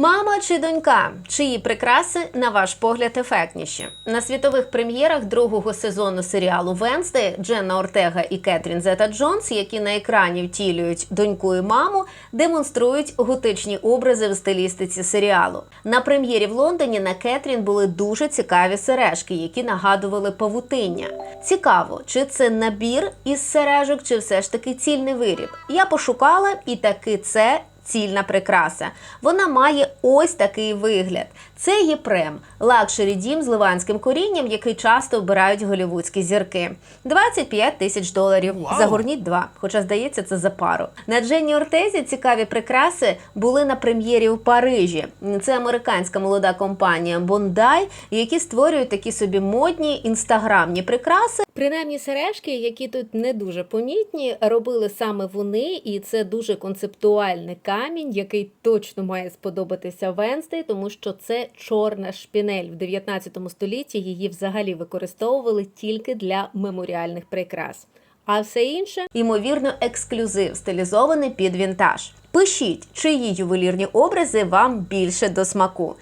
Мама чи донька, чиї прикраси, на ваш погляд, ефектніші? На світових прем'єрах другого сезону серіалу Венсдей Дженна Ортега і Кетрін Зета Джонс, які на екрані втілюють доньку і маму, демонструють готичні образи в стилістиці серіалу. На прем'єрі в Лондоні на Кетрін були дуже цікаві сережки, які нагадували павутиння. Цікаво, чи це набір із сережок, чи все ж таки цільний виріб. Я пошукала, і таки це цільна прикраса. Вона має ось такий вигляд. Це Єпрем, лакшері дім з ливанським корінням, який часто обирають голівудські зірки. 25 тисяч доларів. Вау! Загорніть два. Хоча здається, це за пару. На Дженні Ортезі цікаві прикраси були на прем'єрі в Парижі. Це американська молода компанія Bondi, які створюють такі собі модні інстаграмні прикраси. Принаймні сережки, які тут не дуже помітні, робили саме вони, і це дуже концептуальний камінь, який точно має сподобатися Венсдей, тому що це чорна шпінель. В 19 столітті її взагалі використовували тільки для меморіальних прикрас. А все інше, ймовірно, ексклюзив, стилізований під вінтаж. Пишіть, чиї ювелірні образи вам більше до смаку.